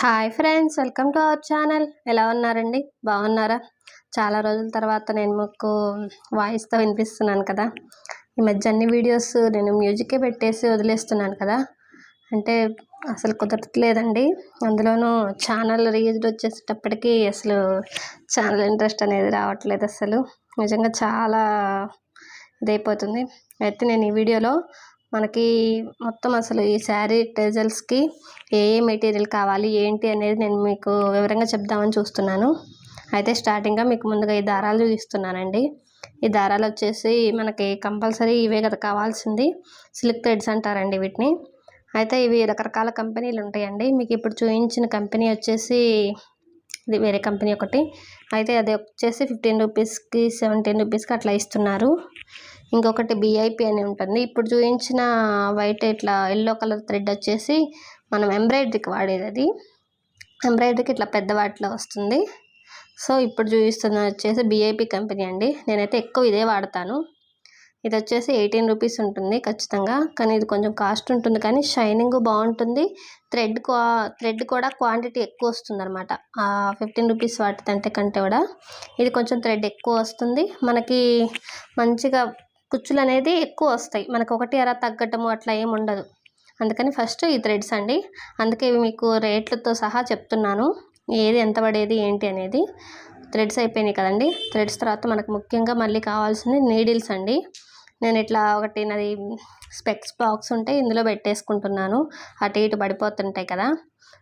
Hi friends welcome to our channel. ఎలా ఉన్నారండి? బాగున్నారా? చాలా రోజుల తర్వాత నేను మీకు వాయిస్తో వినిపిస్తున్నాను కదా. ఈ మధ్య అన్ని వీడియోస్ నేను మ్యూజికే పెట్టేసి వదిలేస్తున్నాను కదా. అంటే అసలు కుదరట్లేదండి. అందులోనూ ఛానల్ రీచ్డ్ వచ్చేసేటప్పటికి అసలు ఛానల్ ఇంట్రెస్ట్ అనేది రావట్లేదు అసలు. నిజంగా చాలా ఇదైపోతుంది. అయితే నేను ఈ వీడియోలో మనకి మొత్తం అసలు ఈ శారీ టెజల్స్కి ఏ ఏ మెటీరియల్ కావాలి ఏంటి అనేది నేను మీకు వివరంగా చెప్దామని చూస్తున్నాను. అయితే స్టార్టింగ్గా మీకు ముందుగా ఈ దారాలు చూపిస్తున్నానండి. ఈ దారాలు వచ్చేసి మనకి కంపల్సరీ ఇవే కదా కావాల్సింది. సిల్క్ థ్రెడ్స్ అంటారండి వీటిని. అయితే ఇవి రకరకాల కంపెనీలు ఉంటాయండి. మీకు ఇప్పుడు చూపించిన కంపెనీ వచ్చేసి ఇది వేరే కంపెనీ ఒకటి. అయితే అది వచ్చేసి ఫిఫ్టీన్ రూపీస్కి సెవెంటీన్ రూపీస్కి అట్లా ఇస్తున్నారు. ఇంకొకటి బిఐపి అని ఉంటుంది. ఇప్పుడు చూపించిన వైట్ ఇట్లా ఎల్లో కలర్ థ్రెడ్ వచ్చేసి మనం ఎంబ్రాయిడరీకి వాడేది అది. ఎంబ్రాయిడరీకి ఇట్లా పెద్ద వాటిలో వస్తుంది. సో ఇప్పుడు చూపిస్తున్న వచ్చేసి బీఐపీ కంపెనీ అండి. నేనైతే ఎక్కువ ఇదే వాడతాను. ఇది వచ్చేసి ఎయిటీన్ రూపీస్ ఉంటుంది ఖచ్చితంగా. కానీ ఇది కొంచెం కాస్ట్ ఉంటుంది. కానీ షైనింగ్ బాగుంటుంది. థ్రెడ్ క్వా థ్రెడ్ కూడా క్వాంటిటీ ఎక్కువ వస్తుంది అనమాట ఫిఫ్టీన్ రూపీస్ వాటిదంటే కంటే కూడా. ఇది కొంచెం థ్రెడ్ ఎక్కువ వస్తుంది. మనకి మంచిగా కుచ్చులు అనేది ఎక్కువ వస్తాయి. మనకు ఒకటి అర తగ్గటము అట్లా ఏమి ఉండదు. అందుకని ఫస్ట్ ఈ థ్రెడ్స్ అండి. అందుకే మీకు రేట్లతో సహా చెప్తున్నాను. ఏది ఎంత పడేది ఏంటి అనేది. థ్రెడ్స్ అయిపోయినాయి కదండి. థ్రెడ్స్ తర్వాత మనకు ముఖ్యంగా మళ్ళీ కావాల్సింది నీడిల్స్ అండి. నేను ఇట్లా ఒకటి నాది స్పెక్స్ బాక్స్ ఉంటే ఇందులో పెట్టేసుకుంటున్నాను. అటు ఇటు పడిపోతుంటాయి కదా.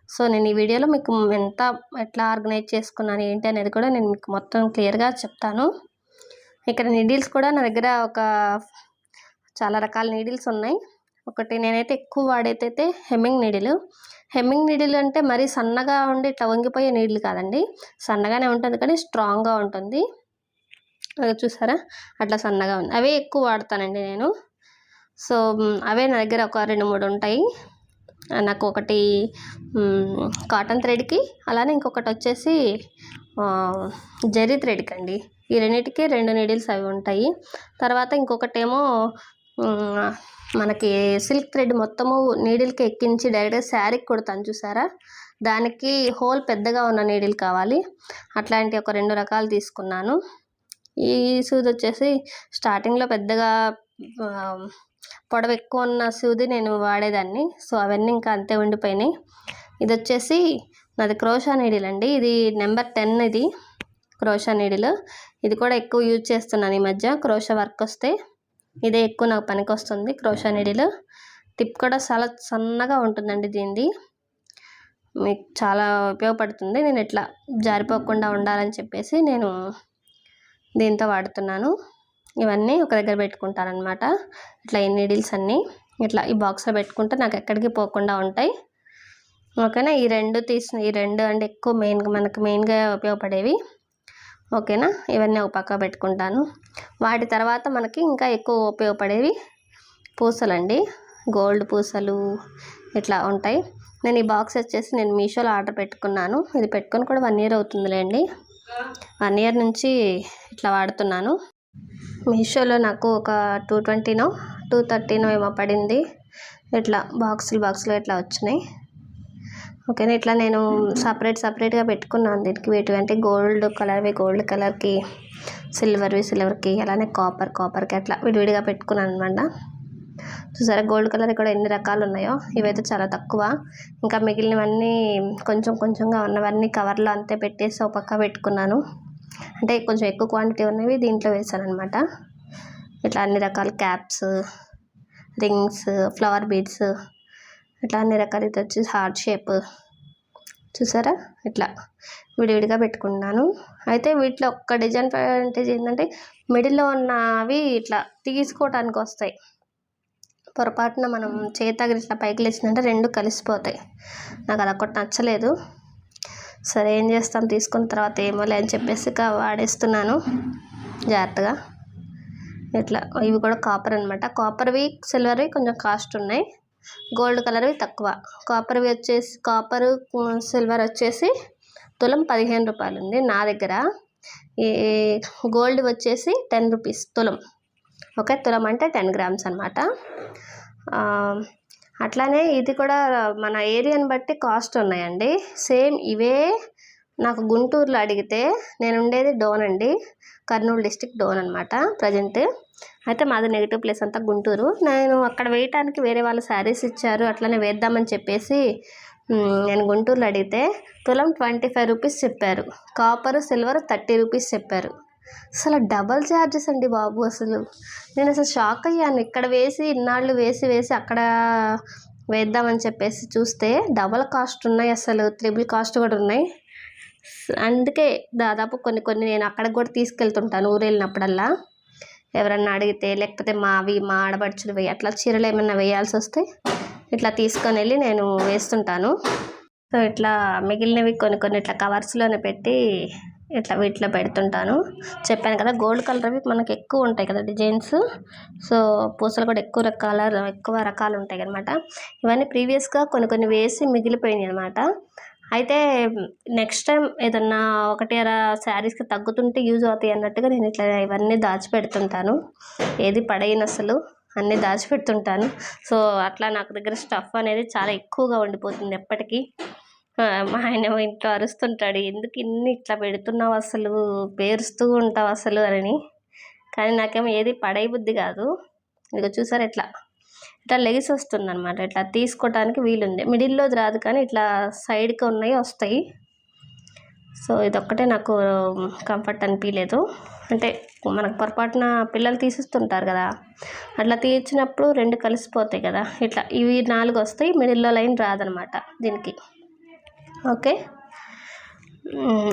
సో నేను ఈ వీడియోలో మీకు ఎంత ఎట్లా ఆర్గనైజ్ చేసుకున్నాను ఏంటి అనేది కూడా నేను మీకు మొత్తం క్లియర్గా చెప్తాను. ఇక్కడ నీడిల్స్ కూడా నా దగ్గర ఒక చాలా రకాల నీడిల్స్ ఉన్నాయి. ఒకటి నేనైతే ఎక్కువ వాడేదైతే హెమ్మింగ్ నీడిల్. హెమ్మింగ్ నీడిల్ అంటే మరీ సన్నగా ఉండి ఇట్లా వంగిపోయే నీడిల్ కాదండి. సన్నగానే ఉంటుంది కానీ స్ట్రాంగ్గా ఉంటుంది. అది చూసారా? అట్లా సన్నగా ఉంది. అవే ఎక్కువ వాడతానండి నేను. సో అవే నా దగ్గర ఒక రెండు మూడు ఉంటాయి. నాకు ఒకటి కాటన్ థ్రెడ్కి అలానే ఇంకొకటి వచ్చేసి జరీ థ్రెడ్కి అండి ఈ రెండింటికి రెండు నీడిల్స్ అవి ఉంటాయి. తర్వాత ఇంకొకటేమో మనకి సిల్క్ థ్రెడ్ మొత్తము నీడిల్కి ఎక్కించి డైరెక్ట్గా శారీకి కుడతాను చూసారా? దానికి హోల్ పెద్దగా ఉన్న నీడిల్ కావాలి. అట్లాంటి ఒక రెండు రకాలు తీసుకున్నాను. ఈ సూది వచ్చేసి స్టార్టింగ్లో పెద్దగా పొడవు ఎక్కువ ఉన్న సూది నేను వాడేదాన్ని. సో అవన్నీ ఇంకా అంతే ఉండిపోయినాయి. ఇది వచ్చేసి నాది క్రోషా నీడిల్ అండి. ఇది నెంబర్ టెన్ ఇది క్రోషా నీడిల్. ఇది కూడా ఎక్కువ యూజ్ చేస్తున్నాను ఈ మధ్య. క్రోషా వర్క్ వస్తే ఇదే ఎక్కువ నాకు పనికి వస్తుంది క్రోషా నీడిల్. టిప్ కూడా చాలా సన్నగా ఉంటుందండి దీనిది. మీకు చాలా ఉపయోగపడుతుంది. నేను ఇట్లా జారిపోకుండా ఉండాలని చెప్పేసి నేను దీంతో వాడుతున్నాను. ఇవన్నీ ఒక దగ్గర పెట్టుకుంటారనమాట ఇట్లా ఈ నీడిల్స్ అన్నీ. ఇట్లా ఈ బాక్స్లో పెట్టుకుంటే నాకు ఎక్కడికి పోకుండా ఉంటాయి. ఓకేనా? ఈ రెండు తీసిన ఈ రెండు అంటే ఎక్కువ మెయిన్గా మనకు మెయిన్గా ఉపయోగపడేవి. ఓకేనా? ఇవన్నీ ఒక పక్క పెట్టుకుంటాను. వాటి తర్వాత మనకి ఇంకా ఎక్కువ ఉపయోగపడేవి పూసలండి. గోల్డ్ పూసలు ఇట్లా ఉంటాయి. నేను ఈ బాక్స్ వచ్చేసి నేను మీషోలో ఆర్డర్ పెట్టుకున్నాను. ఇది పెట్టుకొని కూడా వన్ ఇయర్ అవుతుందిలేండి. వన్ ఇయర్ నుంచి ఇట్లా వాడుతున్నాను. మీషోలో నాకు ఒక టూ ట్వంటీనో టూ థర్టీనో ఏమో పడింది. ఇట్లా బాక్సులు బాక్సులు ఇట్లా వచ్చినాయి. ఓకేనా? ఇట్లా నేను సపరేట్ సపరేట్గా పెట్టుకున్నాను. దీనికి వీటి అంటే గోల్డ్ కలర్వి గోల్డ్ కలర్కి సిల్వర్వి సిల్వర్కి అలానే కాపర్ కాపర్కి అట్లా విడివిడిగా పెట్టుకున్నాను అనమాట చూసారా గోల్డ్ కలర్ కూడా ఎన్ని రకాలు ఉన్నాయో ఇవైతే చాలా తక్కువ. ఇంకా మిగిలినవన్నీ కొంచెం కొంచెంగా ఉన్నవన్నీ కవర్లో అంతే పెట్టేసి ఒక పక్క పెట్టుకున్నాను. అంటే కొంచెం ఎక్కువ క్వాంటిటీ ఉన్నవి దీంట్లో వేసాను అనమాట ఇట్లా అన్ని రకాల క్యాప్స్ రింగ్స్ ఫ్లవర్ బీడ్స్ ఇట్లా అన్ని రకాలు ఇది వచ్చి హార్ట్ షేప్ చూసారా? ఇట్లా విడివిడిగా పెట్టుకున్నాను. అయితే వీటిలో ఒక్క డిజైన్ అడ్వాంటేజ్ ఏంటంటే మిడిల్లో ఉన్నవి ఇట్లా తీసుకోవటానికి వస్తాయి. పొరపాటున మనం చేతగిరి ఇట్లా పైకి లేచిందంటే రెండు కలిసిపోతాయి. నాకు అది ఒకటి నచ్చలేదు. సరే ఏం చేస్తాం? తీసుకున్న తర్వాత ఏమోలే అని చెప్పేసి వాడేస్తున్నాను. జాగ్రత్తగా. ఇట్లా ఇవి కూడా కాపర్ అనమాట కాపర్వి సిల్వర్వి కొంచెం కాస్ట్ ఉన్నాయి. గోల్డ్ కలర్వి తక్కువ. కాపర్వి వచ్చేసి కాపర్ సిల్వర్ వచ్చేసి తులం పదిహేను రూపాయలు ఉంది నా దగ్గర. ఈ గోల్డ్ వచ్చేసి టెన్ రూపీస్ తులం. ఓకే తులం అంటే టెన్ గ్రామ్స్ అనమాట అట్లానే ఇది కూడా మన ఏరియాని బట్టి కాస్ట్ ఉన్నాయండి. సేమ్ ఇవే నాకు గుంటూరులో అడిగితే నేను ఉండేది డోన్ అండి కర్నూలు డిస్టిక్ డోన్ అనమాట ప్రజెంట్. అయితే మాది నెగిటివ్ ప్లేస్ అంతా గుంటూరు. నేను అక్కడ వేయటానికి వేరే వాళ్ళు శారీస్ ఇచ్చారు. అట్లనే వేద్దామని చెప్పేసి నేను గుంటూరులో అడిగితే తులం ట్వంటీ ఫైవ్ రూపీస్ చెప్పారు. కాపర్ సిల్వర్ థర్టీ రూపీస్ చెప్పారు. అసలు డబల్ ఛార్జెస్ అండి బాబు అసలు. నేను అసలు షాక్ అయ్యాను. ఇక్కడ వేసి ఇన్నాళ్ళు వేసి వేసి అక్కడ వేద్దామని చెప్పేసి చూస్తే డబల్ కాస్ట్ ఉన్నాయి అసలు. త్రిబుల్ కాస్ట్ కూడా ఉన్నాయి. అందుకే దాదాపు కొన్ని కొన్ని నేను అక్కడికి కూడా తీసుకెళ్తుంటాను ఊరు వెళ్ళినప్పుడల్లా ఎవరన్నా అడిగితే లేకపోతే మావి మా ఆడపడుచులు వేయి అట్లా చీరలు ఏమన్నా వేయాల్సి వస్తే ఇట్లా తీసుకొని వెళ్ళి నేను వేస్తుంటాను. సో ఇట్లా మిగిలినవి కొన్ని కొన్ని ఇట్లా కవర్స్లోనే పెట్టి ఇట్లా వీటిలో పెడుతుంటాను. చెప్పాను కదా గోల్డ్ కలర్వి మనకు ఎక్కువ ఉంటాయి కదా డిజైన్స్. సో పూసలు కూడా ఎక్కువ రకాల ఎక్కువ రకాలు ఉంటాయి అనమాట ఇవన్నీ ప్రీవియస్గా కొన్ని కొన్ని వేసి మిగిలిపోయినాయి అనమాట అయితే నెక్స్ట్ టైం ఏదన్నా ఒకటి అర శారీస్కి తగ్గుతుంటే యూజ్ అవుతాయి అన్నట్టుగా నేను ఇట్లా ఇవన్నీ దాచిపెడుతుంటాను. ఏది పడైన అసలు అన్నీ దాచిపెడుతుంటాను. సో అట్లా నాకు దగ్గర స్టఫ్ అనేది చాలా ఎక్కువగా ఉండిపోతుంది ఎప్పటికీ. మా ఆయన ఇంట్లో అరుస్తుంటాడు ఎందుకు ఇన్ని ఇట్లా పెడుతున్నావు అసలు? పేరుస్తూ ఉంటావు అసలు అని. కానీ నాకేమో ఏది పడై బుద్ధి కాదు. ఇదిగో చూసారు ఎట్లా ఇట్లా లెగిసి వస్తుంది అనమాట ఇట్లా తీసుకోవడానికి వీలుంది మిడిల్లోది రాదు కానీ ఇట్లా సైడ్కి ఉన్నాయి వస్తాయి. సో ఇదొక్కటే నాకు కంఫర్ట్ అనిపించలేదు అంటే మనకు పొరపాటున పిల్లలు తీసిస్తుంటారు కదా. అట్లా తీర్చినప్పుడు రెండు కలిసిపోతాయి కదా. ఇట్లా ఇవి నాలుగు వస్తాయి మిడిల్లో లైన్ రాదనమాట దీనికి. ఓకే?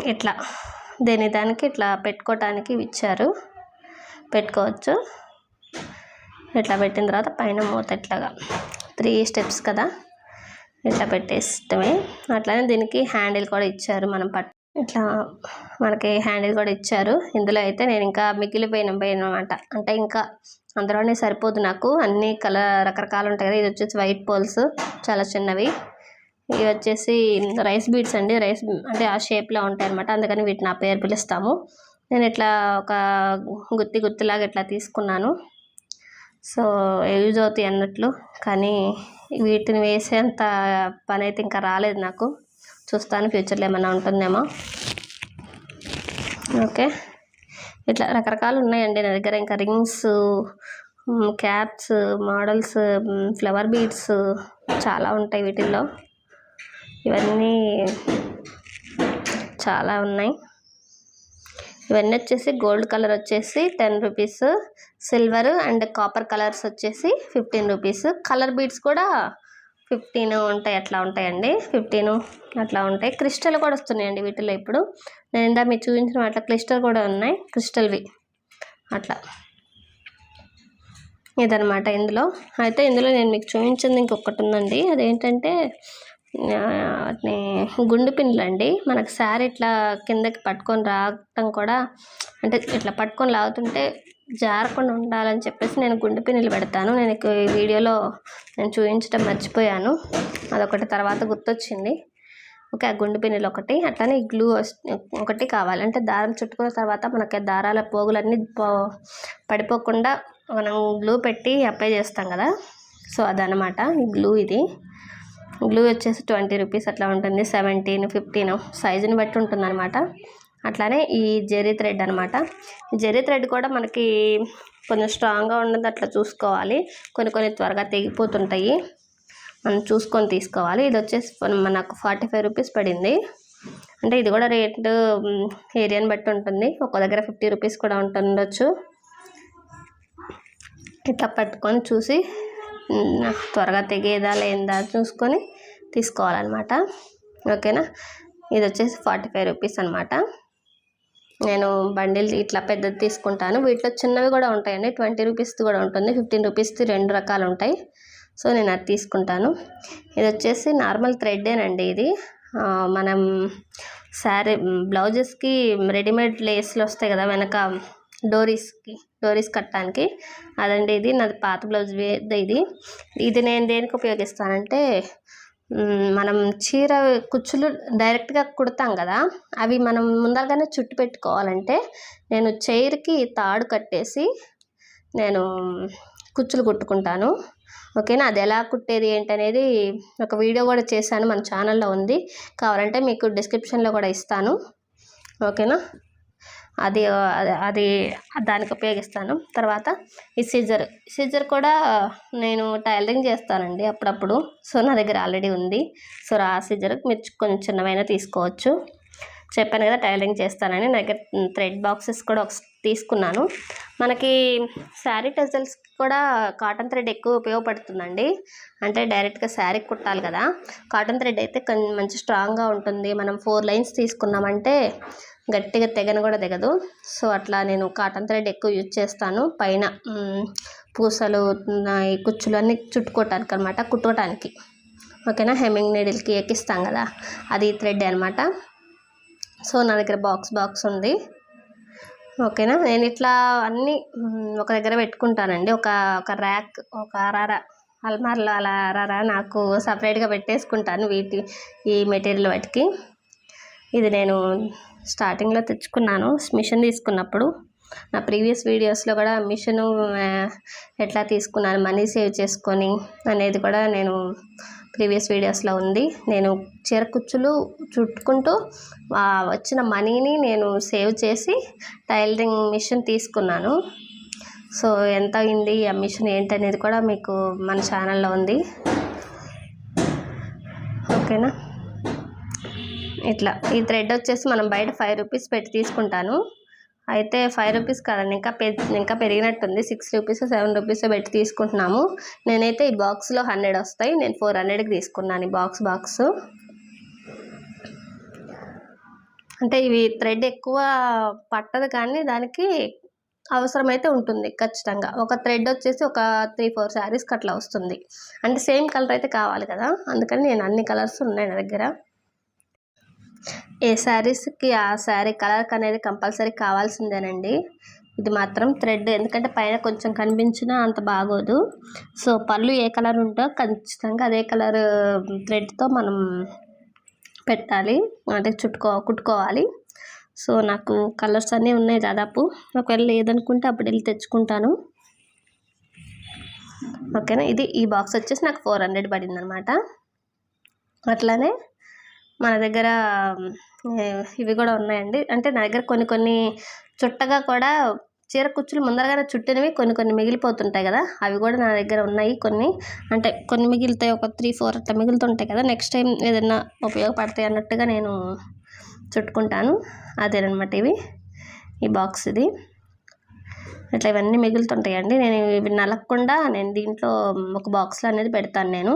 ఇట్లా. దేని దానికి ఇట్లా పెట్టుకోవటానికి ఇచ్చారు. పెట్టుకోవచ్చు. ఇట్లా పెట్టిన తర్వాత పైన మూత ఇట్లాగా త్రీ స్టెప్స్ కదా? ఇట్లా పెట్టేస్తమే అట్లానే దీనికి హ్యాండిల్ కూడా ఇచ్చారు మనం పట్ ఇట్లా మనకి హ్యాండిల్ కూడా ఇచ్చారు. ఇందులో అయితే నేను ఇంకా మిగిలిపోయిన పోయినమాట అంటే ఇంకా అందులోనే సరిపోదు నాకు. అన్ని కలర్ రకరకాలు ఉంటాయి కదా. ఇది వచ్చేసి వైట్ పోల్స్ చాలా చిన్నవి. ఇవి వచ్చేసి రైస్ బీడ్స్ అండి. రైస్ అంటే ఆ షేప్లో ఉంటాయి అనమాట అందుకని వీటిని ఆ పేరు పిలుస్తాము. నేను ఇట్లా ఒక గుత్తి గుత్తిలాగా ఇట్లా తీసుకున్నాను. సో యూజ్ అవుతాయి అన్నట్లు కానీ వీటిని వేసేంత పని అయితే ఇంకా రాలేదు నాకు. చూస్తాను ఫ్యూచర్లో ఏమైనా ఉంటుందేమో. ఓకే. ఇట్లా రకరకాలు ఉన్నాయండి నా దగ్గర. ఇంకా rings caps models flower beads చాలా ఉంటాయి వీటిల్లో. ఇవన్నీ చాలా ఉన్నాయి. ఇవన్నీ వచ్చేసి గోల్డ్ కలర్ వచ్చేసి ten rupees. Silver and copper colours వచ్చేసి ఫిఫ్టీన్ రూపీస్. కలర్ బీడ్స్ కూడా ఫిఫ్టీన్ ఉంటాయి అట్లా ఉంటాయండి. ఫిఫ్టీన్ అట్లా ఉంటాయి. క్రిస్టల్ కూడా వస్తున్నాయండి వీటిలో ఇప్పుడు. నేను ఇందా మీరు చూపించిన అట్లా క్రిస్టల్ కూడా ఉన్నాయి. క్రిస్టల్వి అట్లా ఇదనమాట ఇందులో. అయితే ఇందులో నేను మీకు చూపించింది ఇంకొకటి ఉందండి. అదేంటంటే వాటిని గుండు పిండ్లు అండి. మనకు శారీ ఇట్లా కిందకి పట్టుకొని రావటం కూడా అంటే ఇట్లా పట్టుకొని లాగుతుంటే జారకుండా ఉండాలని చెప్పేసి నేను గుండు పిన్నులు పెడతాను నేను ఇక ఈ వీడియోలో నేను చూపించడం మర్చిపోయాను. అదొకటి తర్వాత గుర్తొచ్చింది. ఓకే ఆ గుండు పిన్నులు ఒకటి అట్లానే గ్లూ ఒకటి కావాలి. అంటే దారం చుట్టుకున్న తర్వాత మనకి దారాల పోగులన్నీ పో పడిపోకుండా మనం గ్లూ పెట్టి అప్లై చేస్తాం కదా. సో అదనమాట గ్లూ ఇది. గ్లూ వచ్చేసి ట్వంటీ రూపీస్ అట్లా ఉంటుంది. సెవెంటీన్ ఫిఫ్టీన్ సైజుని బట్టి ఉంటుంది అనమాట అట్లానే ఈ జెరీ థ్రెడ్ అనమాట జెరీ థ్రెడ్ కూడా మనకి కొంచెం స్ట్రాంగ్గా ఉన్నది అట్లా చూసుకోవాలి. కొన్ని కొన్ని త్వరగా తెగిపోతుంటాయి. మనం చూసుకొని తీసుకోవాలి. ఇది వచ్చేసి మనకు ఫార్టీ ఫైవ్ రూపీస్ పడింది. అంటే ఇది కూడా రేటు ఏరియాని బట్టి ఉంటుంది. ఒక దగ్గర ఫిఫ్టీ రూపీస్ కూడా ఉంటుండొచ్చు. ఇట్లా పట్టుకొని చూసి త్వరగా తెగేదా లేదా చూసుకొని తీసుకోవాలన్నమాట. ఓకేనా? ఇది వచ్చేసి ఫార్టీ ఫైవ్ రూపీస్ అనమాట నేను బండిల్ ఇట్లా పెద్దది తీసుకుంటాను. వీటిలో చిన్నవి కూడా ఉంటాయండి. ట్వంటీ రూపీస్ది కూడా ఉంటుంది. ఫిఫ్టీన్ రూపీస్ది రెండు రకాలు ఉంటాయి. సో నేను అది తీసుకుంటాను. ఇది వచ్చేసి నార్మల్ థ్రెడ్డేనండి ఇది. మనం శారీ బ్లౌజెస్కి రెడీమేడ్ లేస్లు వస్తాయి కదా వెనక డోరీస్కి డోరీస్ కట్టడానికి. అదండి ఇది. నాది పాత బ్లౌజ్ ఇది. ఇది నేను దేనికి ఉపయోగిస్తానంటే మనం చీర కుచ్చులు డైరెక్ట్గా కుడతాం కదా అవి మనం ముందరగానే చుట్టు పెట్టుకోవాలంటే నేను చైర్కి తాడు కట్టేసి నేను కుచ్చులు కుట్టుకుంటాను. ఓకేనా? అది ఎలా కుట్టేది ఏంటనేది ఒక వీడియో కూడా చేశాను మన ఛానల్లో ఉంది. కావాలంటే మీకు డిస్క్రిప్షన్లో కూడా ఇస్తాను. ఓకేనా? అది అది- దానికి ఉపయోగిస్తాను. తర్వాత ఈ సిజర్ సిజర్ కూడా నేను టైలరింగ్ చేస్తానండి అప్పుడప్పుడు. సో నా దగ్గర ఆల్రెడీ ఉంది. సో ఆ సిజర్ మీరు కొంచెం చిన్నవైనా తీసుకోవచ్చు. చెప్పాను కదా టైలరింగ్ చేస్తానని. నా దగ్గర థ్రెడ్ బాక్సెస్ కూడా ఒక తీసుకున్నాను. మనకి శారీ టెజల్స్కి కూడా కాటన్ థ్రెడ్ ఎక్కువ ఉపయోగపడుతుందండి. అంటే డైరెక్ట్గా శారీ కుట్టాలి కదా. కాటన్ థ్రెడ్ అయితే కొంచెం మంచి స్ట్రాంగ్గా ఉంటుంది. మనం ఫోర్ లైన్స్ తీసుకున్నామంటే గట్టిగా తెగను కూడా తెగదు. సో అట్లా నేను కాటన్ థ్రెడ్ ఎక్కువ యూజ్ చేస్తాను. పైన పూసలు ఈ కుచ్చులు అన్నీ చుట్టుకోవటానికి అనమాట కుట్టుకోవటానికి ఓకేనా? హెమ్మింగ్ నీడిల్కి ఎక్కిస్తాం కదా? అది థ్రెడ్ అనమాట. సో నా దగ్గర బాక్స్ బాక్స్ ఉంది. ఓకేనా? నేను ఇట్లా అన్నీ ఒక దగ్గర పెట్టుకుంటానండి. ఒక ఒక ర్యాక్ ఒక అరార అల్మార్లో అలా అరార నాకు సపరేట్గా పెట్టేసుకుంటాను వీటి ఈ మెటీరియల్ వాటికి. ఇది నేను స్టార్టింగ్లో తెచ్చుకున్నాను. మిషన్ తీసుకున్నప్పుడు నా ప్రీవియస్ వీడియోస్లో కూడా మిషన్ ఎట్లా తీసుకున్నాను మనీ సేవ్ చేసుకొని అనేది కూడా నేను ప్రీవియస్ వీడియోస్లో ఉంది. నేను చీర కుచ్చులు చుట్టుకుంటూ వచ్చిన మనీని నేను సేవ్ చేసి టైలరింగ్ మిషన్ తీసుకున్నాను. సో ఎంత అయింది ఆ మిషన్ ఏంటనేది కూడా మీకు మన ఛానల్లో ఉంది. ఓకేనా? ఇట్లా ఈ థ్రెడ్ వచ్చేసి మనం బయట ఫైవ్ రూపీస్ పెట్టి తీసుకుంటాను. అయితే ఫైవ్ రూపీస్ కాదండి ఇంకా పె ఇంకా పెరిగినట్టుంది. సిక్స్ రూపీస్ సెవెన్ రూపీస్ పెట్టి తీసుకుంటున్నాము. నేనైతే ఈ బాక్స్లో హండ్రెడ్ వస్తాయి. నేను ఫోర్ హండ్రెడ్కి తీసుకున్నాను ఈ బాక్స్ బాక్స్ అంటే ఇవి థ్రెడ్ ఎక్కువ పట్టదు కానీ దానికి అవసరమైతే ఉంటుంది ఖచ్చితంగా. ఒక థ్రెడ్ వచ్చేసి ఒక త్రీ ఫోర్ శారీస్కి అట్లా వస్తుంది. అంటే సేమ్ కలర్ అయితే కావాలి కదా. అందుకని నేను అన్ని కలర్స్ ఉన్నాయి నా దగ్గర. ఏ శారీస్కి ఆ శారీ కలర్ అనేది కంపల్సరీ కావాల్సిందేనండి. ఇది మాత్రం థ్రెడ్ ఎందుకంటే పైన కొంచెం కనిపించినా అంత బాగోదు. సో పళ్ళు ఏ కలర్ ఉంటో ఖచ్చితంగా అదే కలర్ థ్రెడ్తో మనం పెట్టాలి. అంటే చుట్టుకో కుట్టుకోవాలి. సో నాకు కలర్స్ అన్నీ ఉన్నాయి దాదాపు. ఒకవేళ లేదనుకుంటే అప్పుడు వెళ్ళి తెచ్చుకుంటాను. ఓకేనా? ఇది ఈ బాక్స్ వచ్చేసి నాకు ఫోర్ హండ్రెడ్ పడింది అనమాట అట్లానే మన దగ్గర ఇవి కూడా ఉన్నాయండి. అంటే నా దగ్గర కొన్ని కొన్ని చుట్టగా కూడా చీర కుచ్చులు ముందరగానే చుట్టినవి కొన్ని కొన్ని మిగిలిపోతుంటాయి కదా. అవి కూడా నా దగ్గర ఉన్నాయి కొన్ని. అంటే కొన్ని మిగులుతాయి ఒక త్రీ ఫోర్ అట్లా మిగులుతుంటాయి కదా. నెక్స్ట్ టైం ఏదైనా ఉపయోగపడతాయి అన్నట్టుగా నేను చుట్టుకుంటాను. అదేనమాట ఇవి. ఈ బాక్స్ ఇది. ఇట్లా ఇవన్నీ మిగులుతుంటాయండి. నేను ఇవి నలగకుండా నేను దీంట్లో ఒక బాక్స్లో అనేది పెడతాను నేను.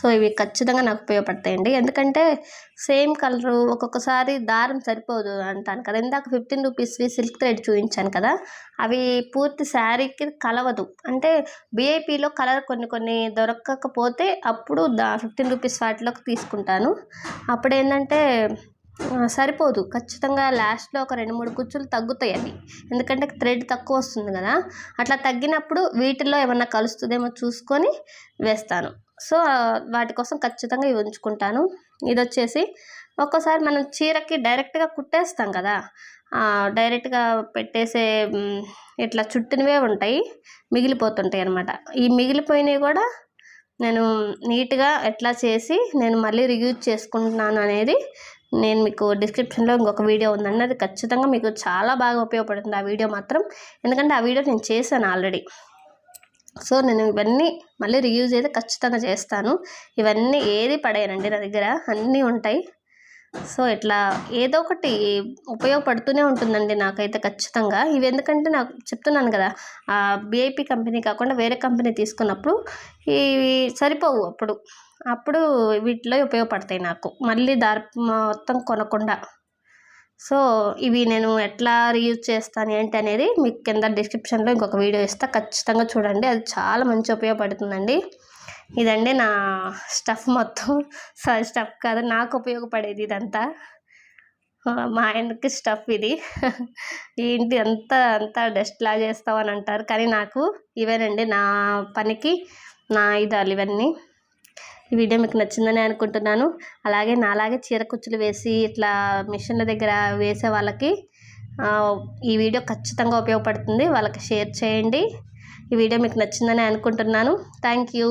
సో ఇవి ఖచ్చితంగా నాకు ఉపయోగపడతాయండి. ఎందుకంటే సేమ్ కలరు ఒక్కొక్కసారి దారం సరిపోదు అంటాను కదా. ఇందాక ఫిఫ్టీన్ రూపీస్వి సిల్క్ థ్రెడ్ చూపించాను కదా. అవి పూర్తి శారీకి కలవదు. అంటే బిఐపిలో కలర్ కొన్ని కొన్ని దొరకకపోతే అప్పుడు దా ఫిఫ్టీన్ రూపీస్ వాటిలోకి తీసుకుంటాను. అప్పుడు ఏంటంటే సరిపోదు. ఖచ్చితంగా లాస్ట్లో ఒక రెండు మూడు కుచ్చులు తగ్గుతాయి అవి. ఎందుకంటే థ్రెడ్ తక్కువ వస్తుంది కదా. అట్లా తగ్గినప్పుడు వీటిల్లో ఏమన్నా కలుస్తుందేమో చూసుకొని వేస్తాను. సో వాటి కోసం ఖచ్చితంగా ఇవి ఉంచుకుంటాను. ఇది వచ్చేసి ఒక్కోసారి మనం చీరకి డైరెక్ట్గా కుట్టేస్తాం కదా డైరెక్ట్గా పెట్టేసే ఇట్లా చుట్టినవే ఉంటాయి మిగిలిపోతుంటాయి అన్నమాట. ఈ మిగిలిపోయినవి కూడా నేను నీట్గా ఎట్లా చేసి నేను మళ్ళీ రియూజ్ చేసుకుంటున్నాను అనేది నేను మీకు డిస్క్రిప్షన్లో ఇంకొక వీడియో ఉందండి. అది ఖచ్చితంగా మీకు చాలా బాగా ఉపయోగపడుతుంది ఆ వీడియో మాత్రం. ఎందుకంటే ఆ వీడియో నేను చేశాను ఆల్రెడీ. సో నేను ఇవన్నీ మళ్ళీ రియూజ్ అయితే ఖచ్చితంగా చేస్తాను. ఇవన్నీ ఏది పడేయనండి నా దగ్గర అన్నీ ఉంటాయి. సో ఇట్లా ఏదో ఒకటి ఉపయోగపడుతూనే ఉంటుందండి నాకైతే ఖచ్చితంగా. ఇవి ఎందుకంటే నాకు చెప్తున్నాను కదా ఆ బీఐపీ కంపెనీ కాకుండా వేరే కంపెనీ తీసుకున్నప్పుడు ఇవి సరిపోవు అప్పుడు. అప్పుడు వీటిలో ఉపయోగపడతాయి నాకు. మళ్ళీ దారి మొత్తం కొనకుండా. సో ఇవి నేను ఎట్లా రీయూజ్ చేస్తాను ఏంటి అనేది మీకు కింద డిస్క్రిప్షన్లో ఇంకొక వీడియో ఇస్తా. ఖచ్చితంగా చూడండి. అది చాలా మంచి ఉపయోగపడుతుందండి. ఇదండి నా స్టఫ్ మొత్తం. సారీ స్టఫ్ కాదు. నాకు ఉపయోగపడేది ఇదంతా. మా ఆయనకి స్టఫ్ ఇది. ఏంటి అంత అంత డస్ట్లా చేస్తావు అని అంటారు. కానీ నాకు ఇవేనండి. నా పనికి నా ఇదాలు ఇవన్నీ. ఈ వీడియో మీకు నచ్చిందని అనుకుంటున్నాను. అలాగే నాలాగే చీర కుచ్చులు వేసి ఇట్లా మిషన్ల దగ్గర వేసే వాళ్ళకి ఈ వీడియో ఖచ్చితంగా ఉపయోగపడుతుంది. వాళ్ళకి షేర్ చేయండి. ఈ వీడియో మీకు నచ్చిందని అనుకుంటున్నాను. Thank you.